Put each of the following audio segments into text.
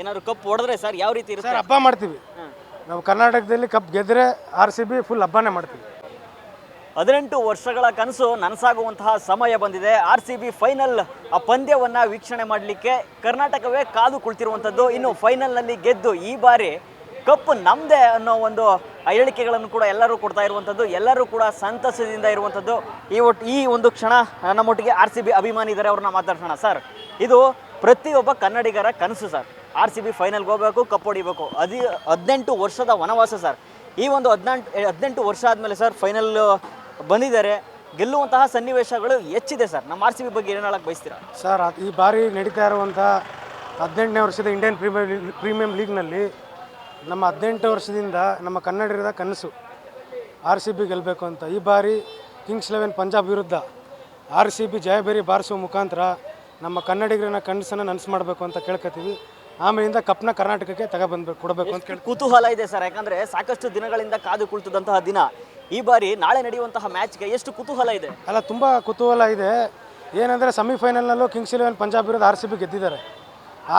ಏನಾದ್ರು ಕಪ್ ಹೊಡೆದ್ರೆ ಸರ್ ಯಾವ ರೀತಿ ಇರುತ್ತೆ? ಸರ್ ಹಬ್ಬ ಮಾಡ್ತೀವಿ. ನಾವು ಕರ್ನಾಟಕದಲ್ಲಿ ಕಪ್ ಗೆದ್ದರೆ ಆರ್ ಸಿ ಬಿ ಫುಲ್ ಹಬ್ಬನೇ ಮಾಡ್ತೀವಿ. ಹದಿನೆಂಟು ವರ್ಷಗಳ ಕನಸು ನನಸಾಗುವಂತಹ ಸಮಯ ಬಂದಿದೆ. ಆರ್ ಸಿ ಬಿ ಫೈನಲ್ ಆ ಪಂದ್ಯವನ್ನು ವೀಕ್ಷಣೆ ಮಾಡಲಿಕ್ಕೆ ಕರ್ನಾಟಕವೇ ಕಾದು ಕುಳಿತಿರುವಂಥದ್ದು ಇನ್ನು ಫೈನಲ್ನಲ್ಲಿ ಗೆದ್ದು ಈ ಬಾರಿ ಕಪ್ ನಮ್ಮದೇ ಅನ್ನೋ ಒಂದು ಹೇಳಿಕೆಗಳನ್ನು ಕೂಡ ಎಲ್ಲರೂ ಕೊಡ್ತಾ ಇರುವಂಥದ್ದು ಎಲ್ಲರೂ ಕೂಡ ಸಂತಸದಿಂದ ಇರುವಂಥದ್ದು ಈ ಒಟ್ಟು ಈ ಒಂದು ಕ್ಷಣ ನಮ್ಮೊಟ್ಟಿಗೆ ಆರ್ ಸಿ ಬಿ ಅಭಿಮಾನಿ ಇದ್ದಾರೆ ಅವ್ರನ್ನ ಮಾತಾಡ್ಸೋಣ. ಸರ್ ಇದು ಪ್ರತಿಯೊಬ್ಬ ಕನ್ನಡಿಗರ ಕನಸು ಸರ್. ಆರ್ ಸಿ ಬಿ ಫೈನಲ್ಗೆ ಹೋಗಬೇಕು ಕಪ್ ಹೊಡಿಬೇಕು. ಅದಿ, ಹದಿನೆಂಟು ವರ್ಷದ ವನವಾಸ ಸರ್ ಈ ಒಂದು ಹದಿನೆಂಟು ಹದಿನೆಂಟು ವರ್ಷ ಆದಮೇಲೆ ಸರ್ ಫೈನಲ್ ಬಂದಿದ್ದಾರೆ. ಗೆಲ್ಲುವಂತಹ ಸನ್ನಿವೇಶಗಳು ಹೆಚ್ಚಿದೆ ಸರ್ ನಮ್ಮ ಆರ್ ಸಿ ಬಿ ಬಗ್ಗೆ ಏನು ಹೇಳಕ್ಕೆ ಬಯಸ್ತೀರಾ? ಸರ್ ಈ ಬಾರಿ ನಡೀತಾ ಇರುವಂಥ ಹದಿನೆಂಟನೇ ವರ್ಷದ ಇಂಡಿಯನ್ ಪ್ರೀಮಿಯರ್ ಪ್ರೀಮಿಯಂ ಲೀಗ್ನಲ್ಲಿ ನಮ್ಮ ಹದಿನೆಂಟು ವರ್ಷದಿಂದ ನಮ್ಮ ಕನ್ನಡಿಗರ ಕನಸು ಆರ್ ಸಿ ಬಿ ಗೆಲ್ಲಬೇಕು ಅಂತ. ಈ ಬಾರಿ ಕಿಂಗ್ಸ್ ಲೆವೆನ್ ಪಂಜಾಬ್ ವಿರುದ್ಧ ಆರ್ ಸಿ ಬಿ ಜಯಬೇರಿ ಬಾರಿಸುವ ಮುಖಾಂತರ ನಮ್ಮ ಕನ್ನಡಿಗರನ್ನ ಕನಸನ್ನು ನನಸು ಮಾಡಬೇಕು ಅಂತ ಕೇಳ್ಕೊತೀವಿ ಆಮೇಲಿಂದ ಕಪ್ನ ಕರ್ನಾಟಕಕ್ಕೆ ತಗೊಂಡು ಕೊಡಬೇಕು ಅಂತ ಕೇಳಿ ಕುತೂಹಲ ಇದೆ ಸರ್ ಯಾಕಂದ್ರೆ ಸಾಕಷ್ಟು ದಿನಗಳಿಂದ ಕಾದು ಕುಳಿತದಂತಹ ದಿನ. ಈ ಬಾರಿ ನಾಳೆ ನಡೆಯುವಂತಹ ಮ್ಯಾಚ್ಗೆ ಎಷ್ಟು ಕುತೂಹಲ ಇದೆ? ಅಲ್ಲ ತುಂಬ ಕುತೂಹಲ ಇದೆ. ಏನಂದರೆ ಸೆಮಿಫೈನಲ್ನಲ್ಲೂ ಕಿಂಗ್ಸ್ ಇಲೆವೆನ್ ಪಂಜಾಬ್ ಇರೋದು ಆರ್ ಸಿ ಬಿ ಗೆದ್ದಿದ್ದಾರೆ.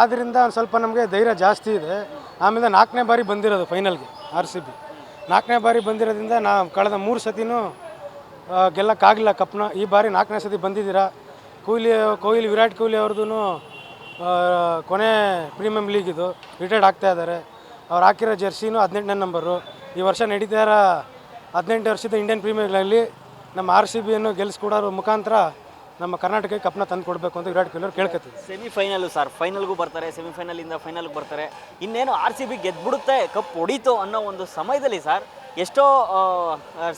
ಆದ್ದರಿಂದ ಒಂದು ಸ್ವಲ್ಪ ನಮಗೆ ಧೈರ್ಯ ಜಾಸ್ತಿ ಇದೆ. ಆಮೇಲೆ ನಾಲ್ಕನೇ ಬಾರಿ ಬಂದಿರೋದು ಫೈನಲ್ಗೆ ಆರ್ ಸಿ ಬಿ. ನಾಲ್ಕನೇ ಬಾರಿ ಬಂದಿರೋದ್ರಿಂದ ನಾವು ಕಳೆದ ಮೂರು ಸತಿನೂ ಗೆಲ್ಲಕ್ಕಾಗಲಿಲ್ಲ ಕಪ್ನ. ಈ ಬಾರಿ ನಾಲ್ಕನೇ ಸತಿ ಬಂದಿದ್ದೀರಾ? ಕೊಹ್ಲಿ ಕೊಹ್ಲಿ ವಿರಾಟ್ ಕೊಹ್ಲಿ ಅವ್ರದ್ದು ಕೊನೆ ಪ್ರೀಮಿಯಂ ಲೀಗ್ ಇದು. ರಿಟೈರ್ಡ್ ಆಗ್ತಾ ಇದ್ದಾರೆ. ಅವ್ರು ಹಾಕಿರೋ ಜೆರ್ಸಿನೂ ಹದಿನೆಂಟನೇ ನಂಬರು. ಈ ವರ್ಷ ನಡೀತಾ ಇರೋ ಹದಿನೆಂಟು ವರ್ಷದ ಇಂಡಿಯನ್ ಪ್ರೀಮಿಯರ್ ಲೀಗಲ್ಲಿ ನಮ್ಮ ಆರ್ ಸಿ ಬಿಯನ್ನು ಗೆಲ್ಲಿಸ್ಕೊಡೋರ ಮುಖಾಂತರ ನಮ್ಮ ಕರ್ನಾಟಕಕ್ಕೆ ಕಪ್ನ ತಂದು ಕೊಡಬೇಕು ಅಂತ ವಿರಾಟ್ ಕೊಹ್ಲಿ ಅವ್ರು ಕೇಳ್ಕೊತೀವಿ ಸೆಮಿಫೈನಲ್ ಸರ್ ಫೈನಲ್ಗೂ ಬರ್ತಾರೆ ಸೆಮಿಫೈನಲಿಂದ ಫೈನಲ್ಗೆ ಬರ್ತಾರೆ. ಇನ್ನೇನು ಆರ್ ಸಿ ಬಿ ಗೆದ್ಬಿಡುತ್ತೆ ಕಪ್ ಹೊಡೀತು ಅನ್ನೋ ಒಂದು ಸಮಯದಲ್ಲಿ ಸರ್ ಎಷ್ಟೋ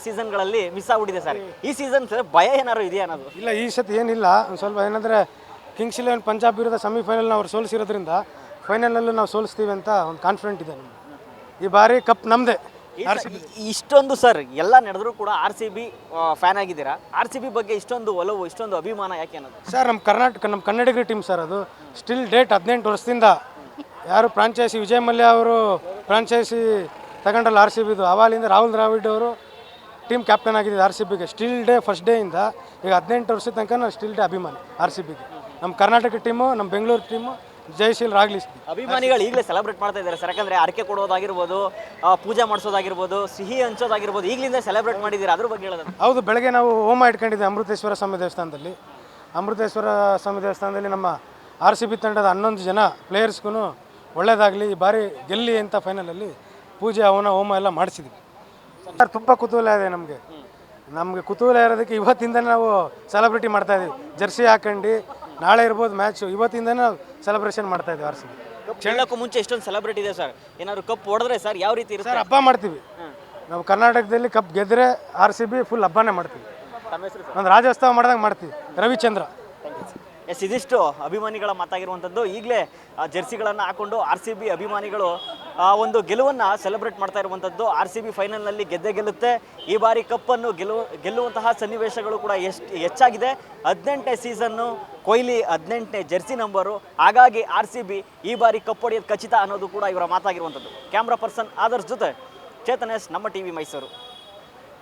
ಸೀಸನ್ಗಳಲ್ಲಿ ಮಿಸ್ ಆಗ್ಬಿಟ್ಟಿದೆ ಸರ್ ಈ ಸೀಸನ್ ಭಯ ಏನಾದ್ರು ಇದೆಯಾ ಅನ್ನೋದು? ಇಲ್ಲ ಈ ಸತಿ ಏನಿಲ್ಲ. ಒಂದು ಸ್ವಲ್ಪ ಏನಂದರೆ ಕಿಂಗ್ಸ್ ಇಲೆವೆನ್ ಪಂಜಾಬ್ ವಿರುದ್ಧ ಸೆಮಿಫೈನಲ್ ಅವ್ರು ಸೋಲಿಸಿರೋದ್ರಿಂದ ಫೈನಲಲ್ಲೂ ನಾವು ಸೋಲಿಸ್ತೀವಿ ಅಂತ ಒಂದು ಕಾನ್ಫಿಡೆಂಟ್ ಇದೆ ನಮ್ಗೆ. ಈ ಬಾರಿ ಕಪ್ ನಮ್ಮದೇ ಈ ಸಿ ಬಿ ಇಷ್ಟೊಂದು ಸರ್ ಎಲ್ಲ ನಡೆದ್ರು ಕೂಡ ಆರ್ ಸಿ ಬಿ ಫ್ಯಾನ್ ಆಗಿದ್ದೀರಾ? ಆರ್ ಸಿ ಬಿ ಬಗ್ಗೆ ಇಷ್ಟೊಂದು ಒಲವು ಇಷ್ಟೊಂದು ಅಭಿಮಾನ ಯಾಕೆ ಅನ್ನೋದು? ಸರ್ ನಮ್ಮ ಕರ್ನಾಟಕ ನಮ್ಮ ಕನ್ನಡಿಗರ ಟೀಮ್ ಸರ್ ಅದು. ಸ್ಟಿಲ್ ಡೇಟ್ ಹದಿನೆಂಟು ವರ್ಷದಿಂದ ಯಾರು ಫ್ರಾಂಚೈಸಿ ವಿಜಯ್ ಮಲ್ಯ ಅವರು ಫ್ರಾಂಚೈಸಿ ತಗೊಂಡಲ್ಲ ಆರ್ ಸಿ ಬಿದು ಅವಾಲಿಂದ ರಾಹುಲ್ ದ್ರಾವಿಡ್ ಅವರು ಟೀಮ್ ಕ್ಯಾಪ್ಟನ್ ಆಗಿದ್ದು ಆರ್ ಸಿ ಬಿಗೆ ಸ್ಟಿಲ್ ಡೇ ಫಸ್ಟ್ ಡೇಯಿಂದ ಈಗ ಹದಿನೆಂಟು ವರ್ಷದ ತನಕ ನಾನು ಸ್ಟಿಲ್ ಡೇ ಅಭಿಮಾನಿ ಆರ್ ಸಿ ಬಿಗೆ ನಮ್ಮ ಕರ್ನಾಟಕ ಟೀಮು ನಮ್ಮ ಬೆಂಗಳೂರು ಟೀಮು ಜಯಶೀಲ್ ರಾಗ್ಲಿ. ಅಭಿಮಾನಿಗಳು ಈಗಲೇ ಸೆಲೆಬ್ರೇಟ್ ಮಾಡ್ತಾ ಇದ್ದಾರೆ. ಸರ್ ಯಾಕಂದ್ರೆ ಅರಕೆ ಕೊಡೋದಾಗಿರ್ಬೋದು ಪೂಜೆ ಮಾಡಿಸೋದಾಗಿರ್ಬೋದು ಸಿಹಿ ಹಂಚೋದಾಗಿರ್ಬೋದು ಈಗಲಿಂದ ಸೆಲೆಬ್ರೇಟ್ ಮಾಡಿದ್ದೀರಾ? ಅದ್ರ ಬಗ್ಗೆ ಹೇಳೋದು ಹೌದು ಬೆಳಗ್ಗೆ ನಾವು ಹೋಮ ಇಟ್ಕೊಂಡಿದ್ದೆ ಅಮೃತೇಶ್ವರ ಸ್ವಾಮಿ ದೇವಸ್ಥಾನದಲ್ಲಿ. ಅಮೃತೇಶ್ವರ ಸ್ವಾಮಿ ದೇವಸ್ಥಾನದಲ್ಲಿ ನಮ್ಮ ಆರ್ ಸಿ ಬಿ ತಂಡದ ಹನ್ನೊಂದು ಜನ ಪ್ಲೇಯರ್ಸ್ಗೂ ಒಳ್ಳೇದಾಗಲಿ ಈ ಬಾರಿ ಗೆಲ್ಲಿ ಅಂತ ಫೈನಲಲ್ಲಿ ಪೂಜೆ ಅವನ ಹೋಮ ಎಲ್ಲ ಮಾಡಿಸಿದ್ವಿ. ಸರ್ ತುಂಬ ಕುತೂಹಲ ಇದೆ ನಮಗೆ. ನಮಗೆ ಕುತೂಹಲ ಇರೋದಕ್ಕೆ ಇವತ್ತಿಂದ ನಾವು ಸೆಲೆಬ್ರಿಟಿ ಮಾಡ್ತಾ ಇದ್ದೀವಿ ಜರ್ಸಿ ಹಾಕೊಂಡು ನಾಳೆ ಇರ್ಬೋದು ಮ್ಯಾಚು ಇವತ್ತಿಂದನೇ ನಾವು ಸೆಲೆಬ್ರೇಷನ್ ಮಾಡ್ತಾ ಇದ್ದೀವಿ ಆರ್ ಸಿ ಮುಂಚೆ ಎಷ್ಟೊಂದು ಸೆಲೆಬ್ರೇಟ್ ಇದೆ ಸರ್? ಏನಾದ್ರು ಕಪ್ ಹೊಡೆದ್ರೆ ಸರ್ ಯಾವ ರೀತಿ ಇರುತ್ತೆ? ಸರ್ ಹಬ್ಬ ಮಾಡ್ತೀವಿ. ನಾವು ಕರ್ನಾಟಕದಲ್ಲಿ ಕಪ್ ಗೆದ್ದರೆ ಆರ್ ಸಿ ಬಿ ಫುಲ್ ಹಬ್ಬನೇ ಮಾಡ್ತೀವಿ. ತಮ್ಮ ಹೆಸರು ಒಂದು ರಾಜ್ಯೋತ್ಸವ ಮಾಡ್ದಂಗೆ ಮಾಡ್ತೀವಿ. ರವಿಚಂದ್ರ. ಎಸ್ ಇದಿಷ್ಟು ಅಭಿಮಾನಿಗಳ ಮಾತಾಗಿರುವಂಥದ್ದು ಈಗಲೇ ಜೆರ್ಸಿಗಳನ್ನು ಹಾಕೊಂಡು ಆರ್ ಸಿ ಬಿ ಅಭಿಮಾನಿಗಳು ಒಂದು ಗೆಲುವನ್ನು ಸೆಲೆಬ್ರೇಟ್ ಮಾಡ್ತಾ ಇರುವಂಥದ್ದು ಆರ್ ಸಿ ಬಿ ಫೈನಲ್ನಲ್ಲಿ ಗೆದ್ದೆ ಗೆಲ್ಲುತ್ತೆ. ಈ ಬಾರಿ ಕಪ್ಪನ್ನು ಗೆಲ್ಲು, ಗೆಲ್ಲುವಂತಹ ಸನ್ನಿವೇಶಗಳು ಕೂಡ ಎಷ್ಟು, ಹೆಚ್ಚಾಗಿದೆ. ಹದಿನೆಂಟನೇ ಸೀಸನ್ನು ಕೊಹ್ಲಿ ಹದಿನೆಂಟನೇ ಜೆರ್ಸಿ ನಂಬರು ಹಾಗಾಗಿ ಆರ್ ಸಿ ಬಿ ಈ ಬಾರಿ ಕಪ್ ಹೊಡೆಯೋದು ಖಚಿತ ಅನ್ನೋದು ಕೂಡ ಇವರ ಮಾತಾಗಿರುವಂಥದ್ದು ಕ್ಯಾಮ್ರಾ ಪರ್ಸನ್ ಆದರ್ಶ್ ಜೊತೆ ಚೇತನೇಶ್ ನಮ್ಮ ಟಿ ವಿ ಮೈಸೂರು.